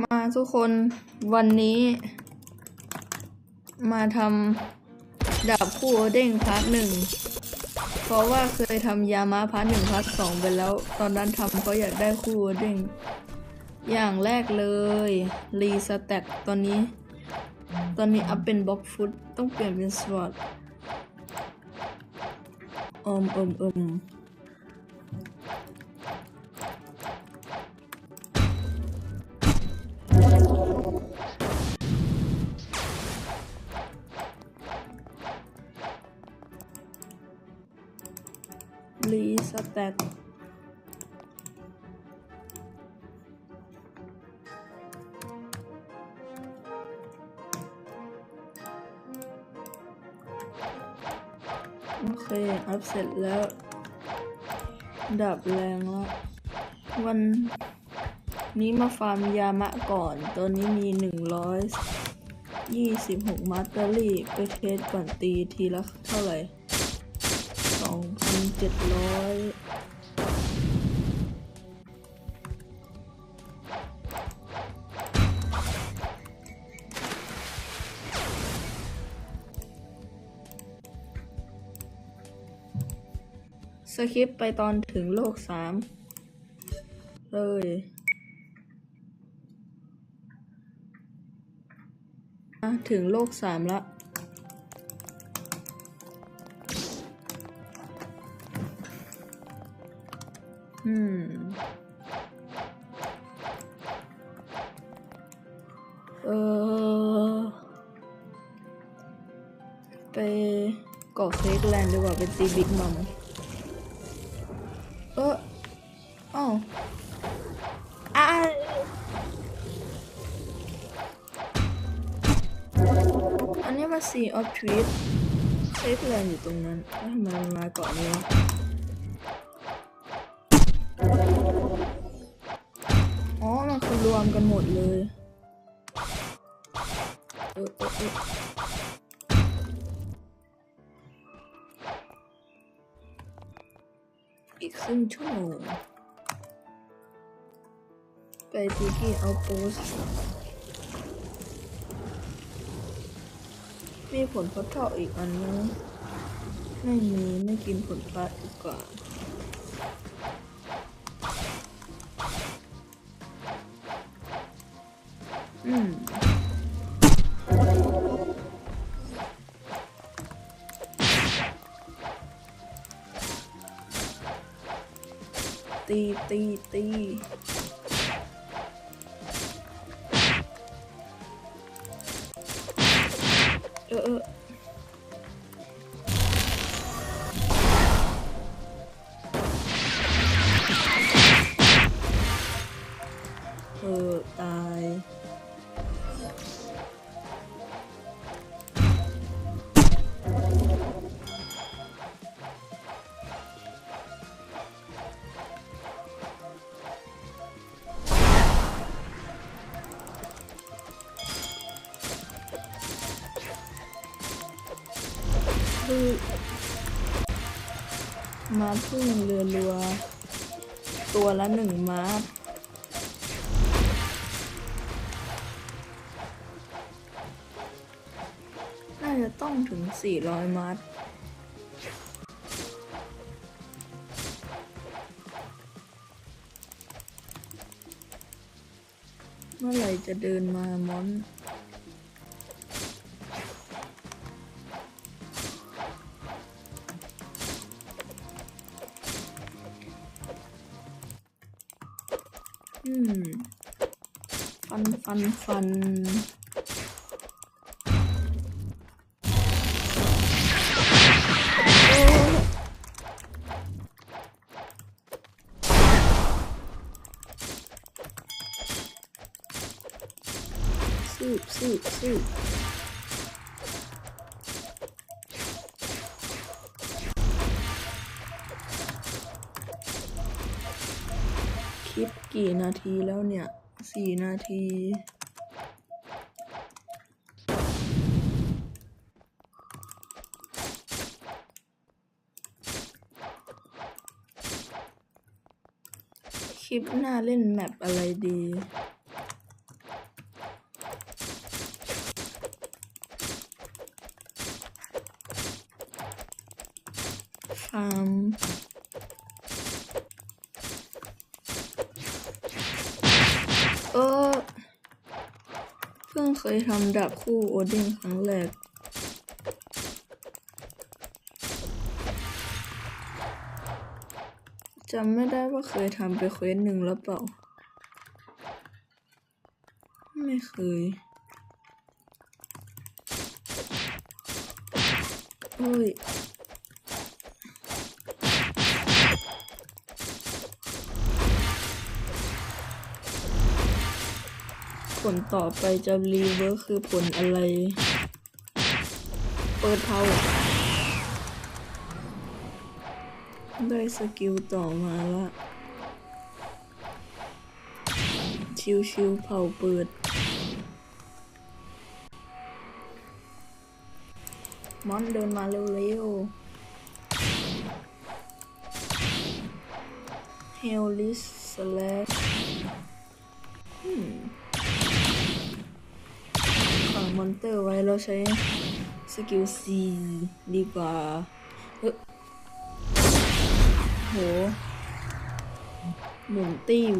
มาทุกคนวันนี้ มาทำดาบคู่เด้งพาร์ทหนึ่ง เพราะว่าเคยทำยามาพาร์ทหนึ่งพาร์ทสองไปแล้ว ตอนนั้นทำเพราะอยากได้คู่เด้ง อย่างแรกเลย รีสแต็กตอนนี้ ตอนนี้อัพเป็นบล็อกฟุตต้องเปลี่ยนเป็นสวอตอมอมอม รีสแต็กโอเค อัพเสร็จแล้ว ดับแรงแล้ววันนี้มาฟาร์มยามะก่อนตัวนี้มีหนึ่งร้อยยี่สิบหกมาสเตอรี่ ไปเทสก่อนตีทีละเท่าไหร่ องพันเจ็ดร้อยสคริปต์ไปตอนถึงโลกสามเลยถึงโลกสามละ อืม เออ ไปเกาะเฟกแลนด์ดีกว่าไปตีบิ๊กมัมเอออ้าวอ่าอันนี้มาซีออฟทรีตเฟกแลนด์อยู่ตรงนั้นทำไมมันมาเกาะนี้ รวมกันหมดเลยเออเออเอออีกครึ่งชั่วโมงไปตีที่เอาโพสมีผลพัดเท่าอีกอันนึงไม่มีไม่กินผลพัดดีกว่า อืมตีตีตีเพึ่งเรือรัว ตัวละหนึ่งมาร์น่าจะต้องถึงสี่ร้อยมาร์เมื่อไหร่จะเดินมามอน อืมฟันฟันฟันโอ้สืบสืบสืบ กี่นาทีแล้วเนี่ยสี่นาที คลิปหน้าเล่นแมปอะไรดีาร์มเออเพิ่งเคย ทำดาบคู่โอเด้งครั้งแรกจำไม่ได้ว่าเคยทำไปเควสหนึ่งแล้วเปล่า ไม่เคยโอ้ย ผลต่อไปจะรีเวิร์คคือผลอะไร เปิดเผาได้สกิลต่อมาละชิวชิวๆเผาเปิด มอนเดินมาเร็วๆเฮลลิสสแลกขัง มอนเตอร์ไว้เราใช้สกิล C ดีกว่าเอ้โหหมุนติ้ว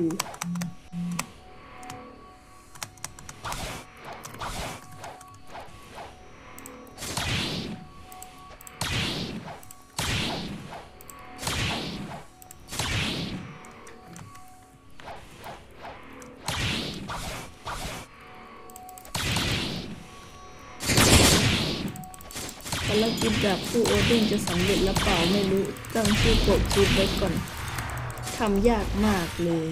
ารกิจดาบคู่โอเด้งจะสำเร็จหรือเปล่าไม่รู้ตั้งชื่อโปรชิปไว้ก่อนทำยากมากเลย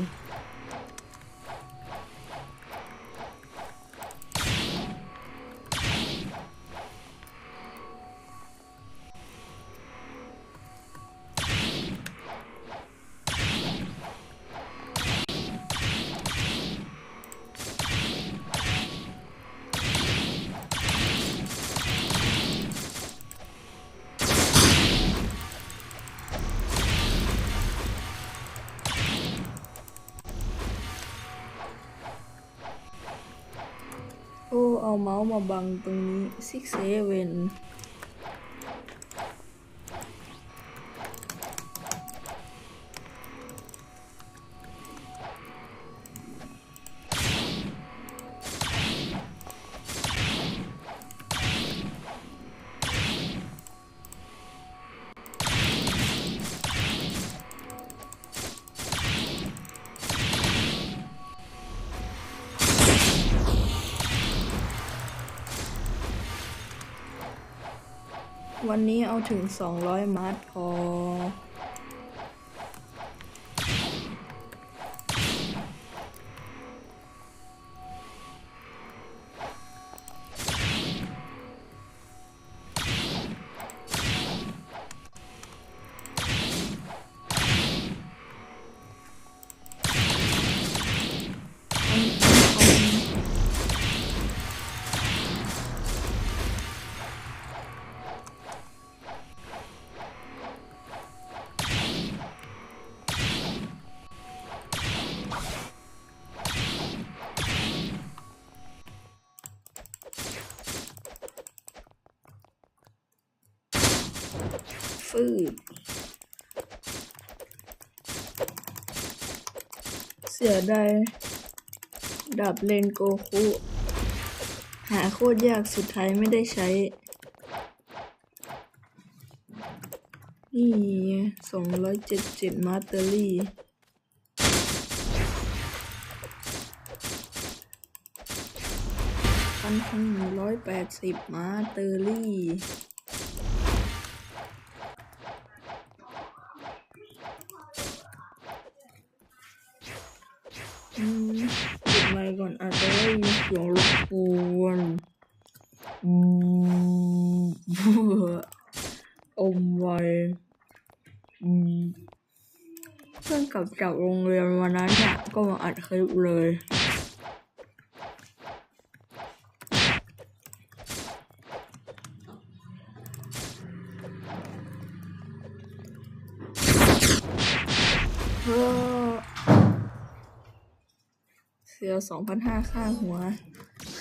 โอ้เอาเวันนี้เอาถึง 200 มัดพอ ฟืดเสียดายดับเลนโกคุ หาโคตรยากสุดท้ายไม่ได้ใช้ นี่สองร้อยเจ็ดเจ็ดมาสเตอรี่พันพันหนึ่งร้อยแปดสิบมาสเตอรี่ สียงรบกวนอมอมไว้อืมเพิ่งกลับจากโรงเรียนวันนั้นเนี่ยก็มาอัดคลิปเลยเฮ้ ลือสองพันห้าค่าหัว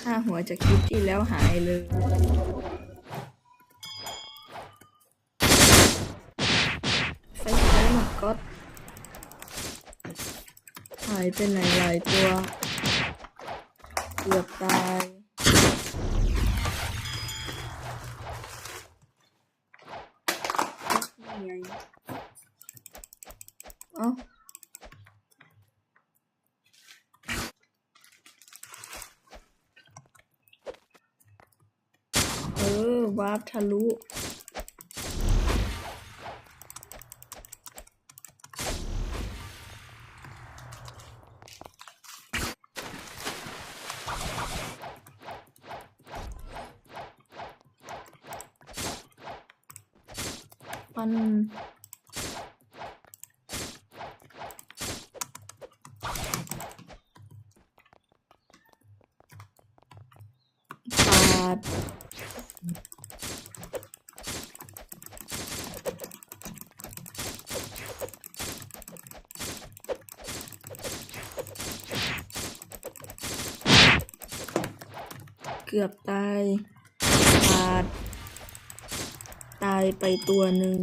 ค่าหัวจากคลิปที่แล้วหายเลยไฟไฟหมดกก็หายเปไหนหลายตัว เกือบตายอ๋อ วาร์ปทะลุมันปาด เกือบตายปาด ตายไปตัวหนึ่ง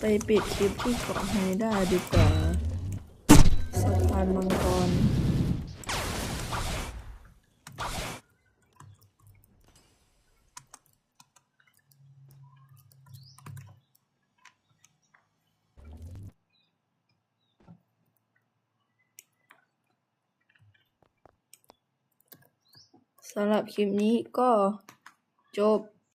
ไปปิดคลิปที่เกาะไฮด้าดีกว่าสะพานมังกร สำหรับคลิปนี้ก็จบ